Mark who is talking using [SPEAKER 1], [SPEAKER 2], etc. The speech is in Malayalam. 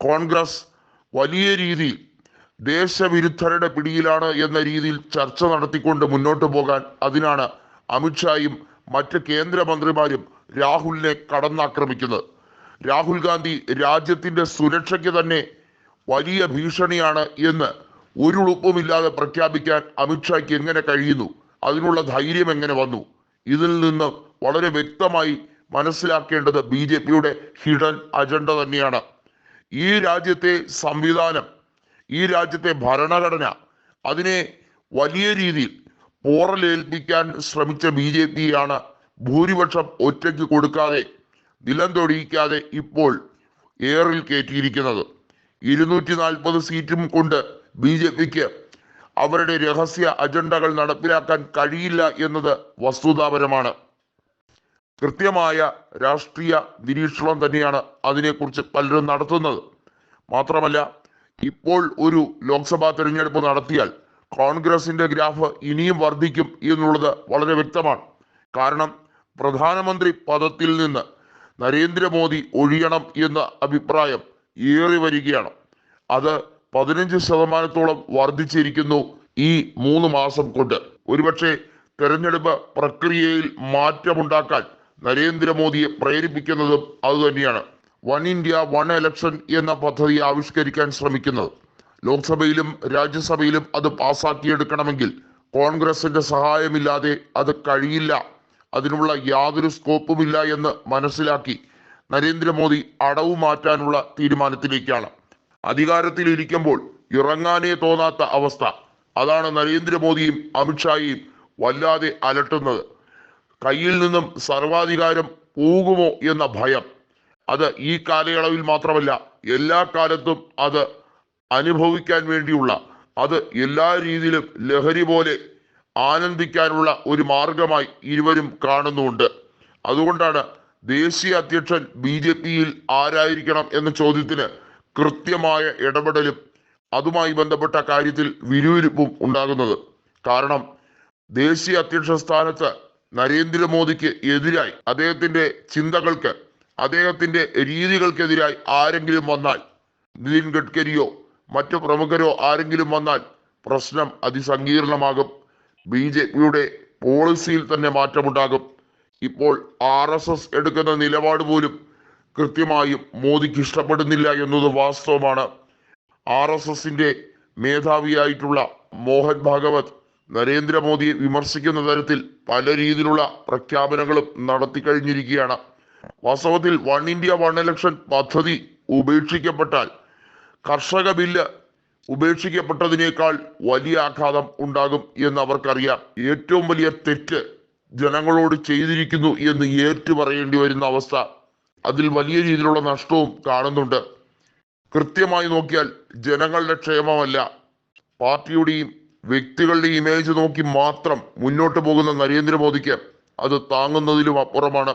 [SPEAKER 1] കോൺഗ്രസ് വലിയ രീതിയിൽ ദേശവിരുദ്ധരുടെ പിടിയിലാണ് എന്ന രീതിയിൽ ചർച്ച നടത്തിക്കൊണ്ട് മുന്നോട്ട് പോകാൻ അതിനാണ് അമിത്ഷായും മറ്റ് കേന്ദ്രമന്ത്രിമാരും രാഹുലിനെ കടന്നാക്രമിക്കുന്നത്. രാഹുൽ ഗാന്ധി രാജ്യത്തിന്റെ സുരക്ഷയ്ക്ക് തന്നെ വലിയ ഭീഷണിയാണ് എന്ന് ഒരു ഉളുപ്പുമില്ലാതെ പ്രഖ്യാപിക്കാൻ അമിത്ഷായ്ക്ക് എങ്ങനെ കഴിയുന്നു? അതിനുള്ള ധൈര്യം എങ്ങനെ വന്നു? ഇതിൽ നിന്ന് വളരെ വ്യക്തമായി മനസ്സിലാക്കേണ്ടത് ബി ജെ പിയുടെ ഹിഡൻ അജണ്ട തന്നെയാണ്. ഈ രാജ്യത്തെ സംവിധാനം ഈ രാജ്യത്തെ ഭരണഘടന അതിനെ വലിയ രീതിയിൽ പോറലേൽപ്പിക്കാൻ ശ്രമിച്ച ബി ജെ പിയാണ് ഭൂരിപക്ഷം ഒറ്റയ്ക്ക് കൊടുക്കാതെ നിലം തൊടിയിക്കാതെ ഇപ്പോൾ എയറിൽ കയറ്റിയിരിക്കുന്നത്. ഇരുന്നൂറ്റി നാൽപ്പത് സീറ്റും കൊണ്ട് ബി ജെ പിക്ക് അവരുടെ രഹസ്യ അജണ്ടകൾ നടപ്പിലാക്കാൻ കഴിയില്ല എന്നത് വസ്തുതാപരമാണ്. കൃത്യമായ രാഷ്ട്രീയ നിരീക്ഷണം തന്നെയാണ് അതിനെക്കുറിച്ച് പലരും നടത്തുന്നത്. മാത്രമല്ല ഇപ്പോൾ ഒരു ലോക്സഭാ തെരഞ്ഞെടുപ്പ് നടത്തിയാൽ കോൺഗ്രസിന്റെ ഗ്രാഫ് ഇനിയും വർദ്ധിക്കും എന്നുള്ളത് വളരെ വ്യക്തമാണ്. കാരണം പ്രധാനമന്ത്രി പദത്തിൽ നിന്ന് നരേന്ദ്രമോദി ഒഴിയണം എന്ന അഭിപ്രായം ഏറി വരികയാണ്. അത് പതിനഞ്ച് ശതമാനത്തോളം വർദ്ധിച്ചിരിക്കുന്നു ഈ മൂന്ന് മാസം കൊണ്ട്. ഒരുപക്ഷെ തെരഞ്ഞെടുപ്പ് പ്രക്രിയയിൽ മാറ്റമുണ്ടാക്കാൻ നരേന്ദ്രമോദിയെ പ്രേരിപ്പിക്കുന്നതും അതുതന്നെയാണ് വൺ ഇന്ത്യ വൺ എലക്ഷൻ എന്ന പദ്ധതി ആവിഷ്കരിക്കാൻ ശ്രമിക്കുന്നത്. ലോക്സഭയിലും രാജ്യസഭയിലും അത് പാസാക്കിയെടുക്കണമെങ്കിൽ കോൺഗ്രസിന്റെ സഹായമില്ലാതെ അത് കഴിയില്ല. അതിനുള്ള യാതൊരു സ്കോപ്പുമില്ല എന്ന് മനസ്സിലാക്കി നരേന്ദ്രമോദി അടവ് മാറ്റാനുള്ള തീരുമാനത്തിലേക്കാണ്. അധികാരത്തിലിരിക്കുമ്പോൾ ഇറങ്ങാനേ തോന്നാത്ത അവസ്ഥ. അതാണ് നരേന്ദ്രമോദിയും അമിത്ഷായും വല്ലാതെ അലട്ടുന്നത്. കയ്യിൽ നിന്നും സർവാധികാരം പോകുമോ എന്ന ഭയം. അത് ഈ കാലയളവിൽ മാത്രമല്ല എല്ലാ കാലത്തും അത് അനുഭവിക്കാൻ വേണ്ടിയുള്ള അത് എല്ലാ രീതിയിലും ലഹരി പോലെ ആനന്ദിക്കാനുള്ള ഒരു മാർഗമായി ഇരുവരും കാണുന്നുണ്ട്. അതുകൊണ്ടാണ് ദേശീയ അധ്യക്ഷൻ ബി ജെ പിയിൽ ആരായിരിക്കണം എന്ന ചോദ്യത്തിന് കൃത്യമായ ഇടപെടലും അതുമായി ബന്ധപ്പെട്ട കാര്യത്തിൽ വിരുവിരുപ്പും ഉണ്ടാകുന്നത്. കാരണം ദേശീയ അധ്യക്ഷ സ്ഥാനത്ത് നരേന്ദ്രമോദിക്ക് എതിരായി അദ്ദേഹത്തിന്റെ ചിന്തകൾക്ക് അദ്ദേഹത്തിന്റെ രീതികൾക്കെതിരായി ആരെങ്കിലും വന്നാൽ നിതിൻ ഗഡ്കരിയോ മറ്റു പ്രമുഖരോ ആരെങ്കിലും വന്നാൽ പ്രശ്നം അതിസങ്കീർണമാകും. ബി ജെ പിയുടെ പോളിസിയിൽ തന്നെ മാറ്റമുണ്ടാകും. ഇപ്പോൾ ആർ എസ് എസ് എടുക്കുന്ന നിലപാട് പോലും കൃത്യമായും മോദിക്ക് ഇഷ്ടപ്പെടുന്നില്ല എന്നത് വാസ്തവമാണ്. ആർ എസ് എസിന്റെ മേധാവിയായിട്ടുള്ള മോഹൻ ഭാഗവത് നരേന്ദ്രമോദിയെ വിമർശിക്കുന്ന തരത്തിൽ പല രീതിയിലുള്ള പ്രഖ്യാപനങ്ങളും നടത്തി കഴിഞ്ഞിരിക്കുകയാണ് വാസ്തവത്തിൽ വൺ ഇന്ത്യ വൺ ഇലക്ഷൻ പദ്ധതി ഉപേക്ഷിക്കപ്പെട്ടാൽ കർഷക ബില്ല് ഉപേക്ഷിക്കപ്പെട്ടതിനേക്കാൾ വലിയ ആഘാതം ഉണ്ടാകും എന്ന് അവർക്കറിയാം ഏറ്റവും വലിയ തെറ്റ് ജനങ്ങളോട് ചെയ്തിരിക്കുന്നു എന്ന് ഏറ്റു പറയേണ്ടി വരുന്ന അവസ്ഥ അതിൽ വലിയ രീതിയിലുള്ള നഷ്ടവും കാണുന്നുണ്ട്. കൃത്യമായി നോക്കിയാൽ ജനങ്ങളുടെ ക്ഷേമമല്ല പാർട്ടിയുടെയും വ്യക്തികളുടെയും ഇമേജ് നോക്കി മാത്രം മുന്നോട്ട് പോകുന്ന നരേന്ദ്രമോദിക്ക് അത് താങ്ങുന്നതിലും അപ്പുറമാണ്.